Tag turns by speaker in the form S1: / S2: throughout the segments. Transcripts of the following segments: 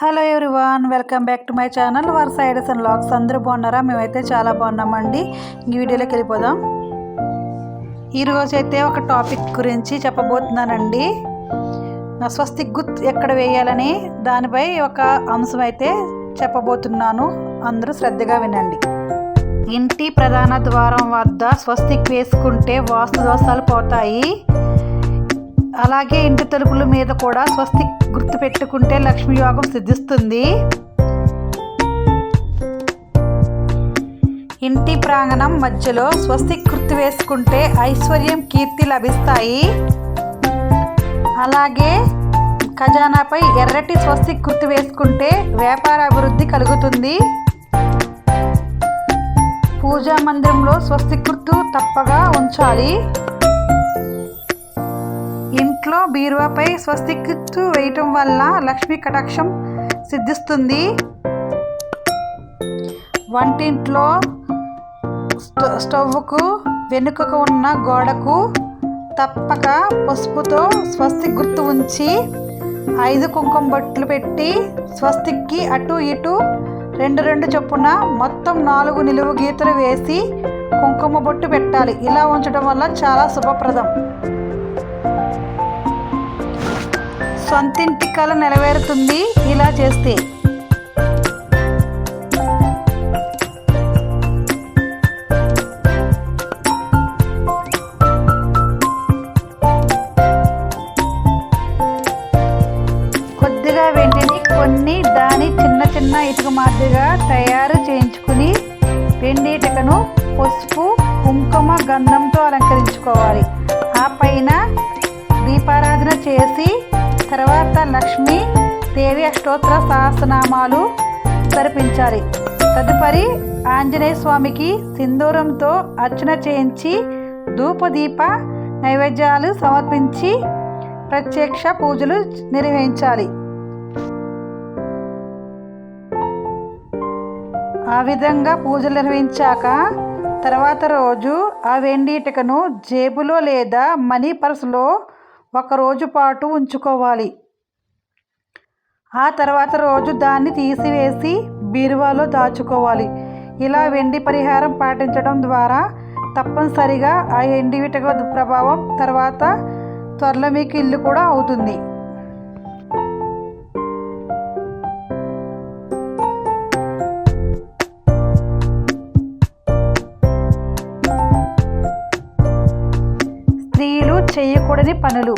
S1: Hello everyone welcome back to my channel వర్ సైడ్స్ and logs అందరూ బాగున్నారా? మేమైతే చాలా బాగున్నామండి. ఈ వీడియోలోకి వెళ్ళిపోదాం. ఈరోజు అయితే ఒక టాపిక్ గురించి చెప్పబోతున్నానండి. స్వస్తిక్ గుత్ ఎక్కడ వేయాలని దానిపై ఒక అంశం అయితే చెప్పబోతున్నాను. అందరూ శ్రద్ధగా వినండి. ఇంటి ప్రధాన ద్వారం వద్ద స్వస్తిక్ వేసుకుంటే వాస్తు దోషాలు పోతాయి. అలాగే ఇంటి తలుపుల మీద కూడా స్వస్తిక్ గుర్తు పెట్టుకుంటే లక్ష్మీ యోగం సిద్ధిస్తుంది. ఇంటి ప్రాంగణం మధ్యలో స్వస్తి గుర్తు వేసుకుంటే ఐశ్వర్యం కీర్తి లభిస్తాయి. అలాగే ఖజానాపై ఎర్రటి స్వస్తిక్ గుర్తు వేసుకుంటే వ్యాపార అభివృద్ధి కలుగుతుంది. పూజా మందిరంలో స్వస్తి గుర్తు తప్పగా ఉంచాలి. ఇంట్లో బీరువాపై స్వస్తిక్తు వేయటం వల్ల లక్ష్మీ కటాక్షం సిద్ధిస్తుంది. వంటింట్లో స్టవ్కు వెనుకకు ఉన్న గోడకు తప్పక పసుపుతో స్వస్తి గుర్తు ఉంచి ఐదు కుంకుమ బొట్లు పెట్టి స్వస్తిక్కి అటు ఇటు రెండు రెండు చొప్పున మొత్తం నాలుగు నిలువు గీతలు వేసి కుంకుమ బొట్టు పెట్టాలి. ఇలా ఉంచడం వల్ల చాలా శుభప్రదం. సొంతింటి కళ నెరవేరుతుంది ఇలా చేస్తే. కొద్దిగా వెండిని కొన్ని దాని చిన్న చిన్న ఇటుక మాదిరిగా తయారు చేయించుకుని వెండి ఇటుకను పసుపు కుంకుమ గంధంతో అలంకరించుకోవాలి. ఆ పైన దీపారాధన చేసి తర్వాత లక్ష్మి దేవి అష్టోత్తర సహస్రనామాలు జరిపించాలి. తదుపరి ఆంజనేయ స్వామికి సింధూరంతో అర్చన చేయించి ధూపదీప నైవేద్యాలు సమర్పించి ప్రత్యక్ష పూజలు నిర్వహించాలి. ఆ విధంగా పూజలు నిర్వహించాక తర్వాత రోజు ఆ వెండిటికను జేబులో లేదా మనీ పర్సులో ఒక రోజు పాటు ఉంచుకోవాలి. ఆ తర్వాత రోజు దాన్ని తీసివేసి బీరువాలో దాచుకోవాలి. ఇలా వెండి పరిహారం పాటించడం ద్వారా తప్పనిసరిగా ఆ ఎండి ప్రభావం తర్వాత త్వరలో మీకు ఇల్లు కూడా అవుతుంది. చేయకూడని పనులు.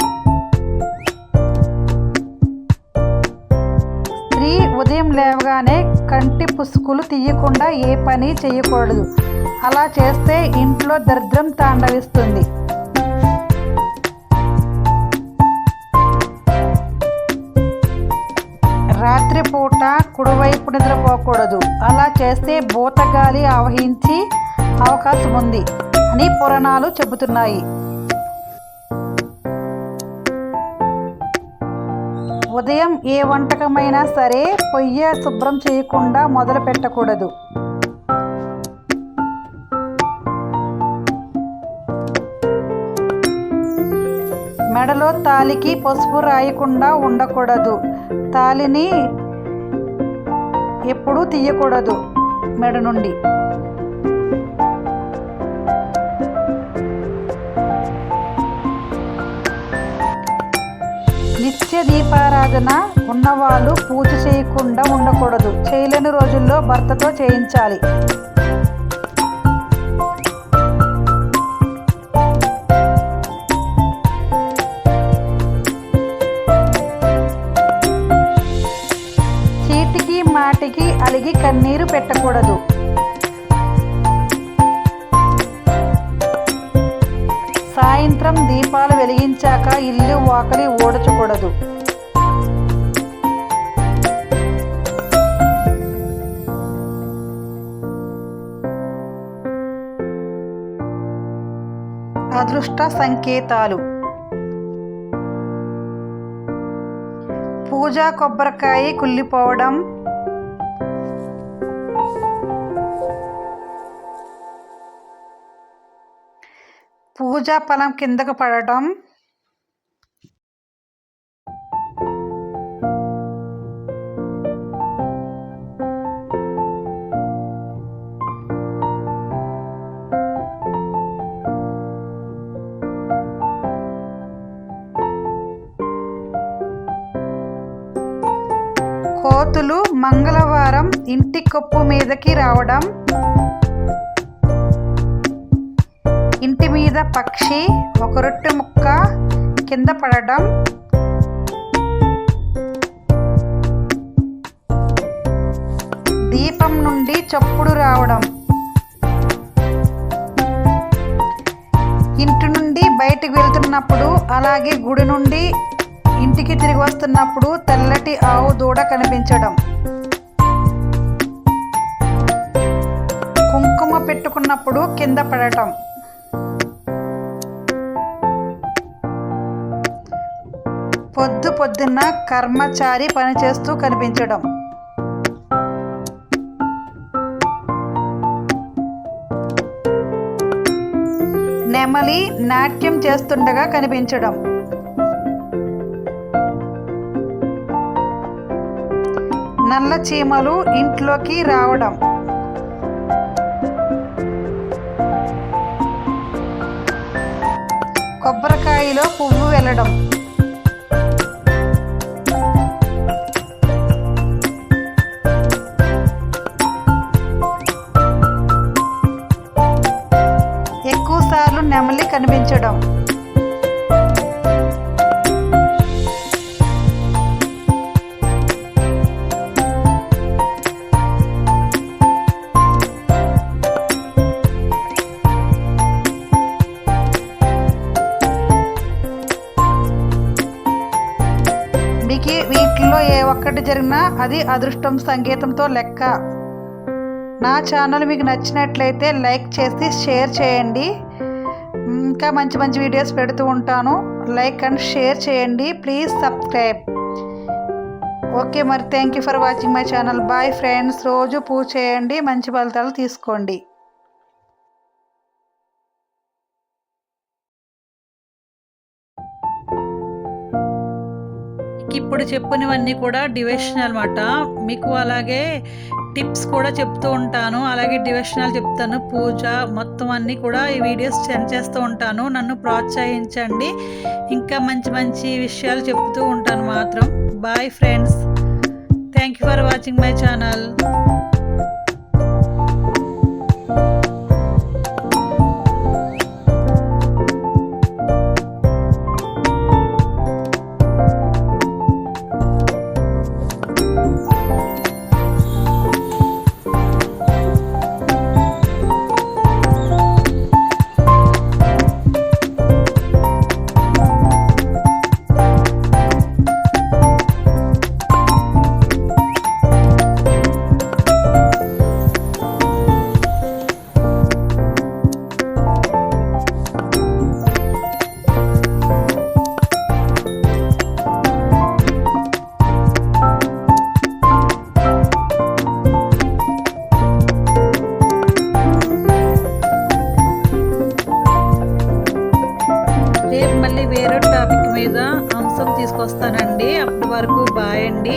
S1: స్త్రీ ఉదయం లేవగానే కంటి పుసుకులు తీయకుండా ఏ పని చేయకూడదు. అలా చేస్తే ఇంట్లో దరిద్రం తాండవిస్తుంది. రాత్రిపూట కుడివైపు నిద్రపోకూడదు. అలా చేస్తే భూతగాలి ఆవహించి అవకాశం ఉంది అని పురాణాలు చెబుతున్నాయి. ఉదయం ఏ వంటకమైనా సరే పొయ్యి శుభ్రం చేయకుండా మొదలు పెట్టకూడదు. మెడలో తాలికి పసుపు రాయకుండా ఉండకూడదు. తాలిని ఎప్పుడూ తీయకూడదు మెడ నుండి. నిత్య దీపారాధన ఉన్నవాళ్ళు పూజ చేయకుండా ఉండకూడదు. చేయలేని రోజుల్లో భర్తతో చేయించాలి. ఇల్లు వాకలి ఓడచకూడదు అదృష్ట సంకేతాలు పూజా కొబ్బరికాయ కుళ్ళిపోవడం. పూజా ఫలం కిందకు పడటం మంగళవారం ఇంటి కప్పు మీదకి రావడం. ఇంటి మీద పక్షి ఒక రొట్టె ముక్క కింద పడడం. దీపం నుండి చప్పుడు రావడం. ఇంటి నుండి బయటకు వెళ్తున్నప్పుడు అలాగే గుడి నుండి ఇంటికి తిరిగి వస్తున్నప్పుడు తెల్లటి ఆవు దూడ కనిపించడం. కుంకుమ పెట్టుకున్నప్పుడు కింద పడటం. పొద్దు పొద్దున్న కర్మచారి పనిచేస్తూ కనిపించడం. నెమలి నాట్యం చేస్తుండగా కనిపించడం. నల్ల చీమలు ఇంట్లోకి రావడం. కొబ్బరికాయలో పువ్వు వెళ్ళడం మీకు వీటిలో ఏ ఒక్కటి జరిగినా అది అదృష్టం సంగీతంతో లెక్క. నా ఛానల్ మీకు నచ్చినట్లయితే లైక్ చేసి షేర్ చేయండి. ఇంకా మంచి మంచి వీడియోస్ పెడుతూ ఉంటాను. లైక్ అండ్ షేర్ చేయండి. Please subscribe. ఓకే మరి thank you for watching my channel. Bye friends రోజు పూజ చేయండి. మంచి ఫలితాలు తీసుకోండి. ఇప్పుడు చెప్పినవన్నీ కూడా డివేషన్ అనమాట మీకు అలాగే టిప్స్ కూడా చెప్తూ ఉంటాను. అలాగే డివెషనల్ చెప్తాను. పూజ మొత్తం అన్నీ కూడా ఈ వీడియోస్ సెండ్ చేస్తూ ఉంటాను. నన్ను ప్రోత్సహించండి. ఇంకా మంచి మంచి విషయాలు చెప్తూ ఉంటాను మాత్రం. Bye friends thank you for watching my channel మళ్ళీ వేరే టాపిక్ మీద అంశం తీసుకొస్తానండి. అప్పటి వరకు బాయ్ అండి.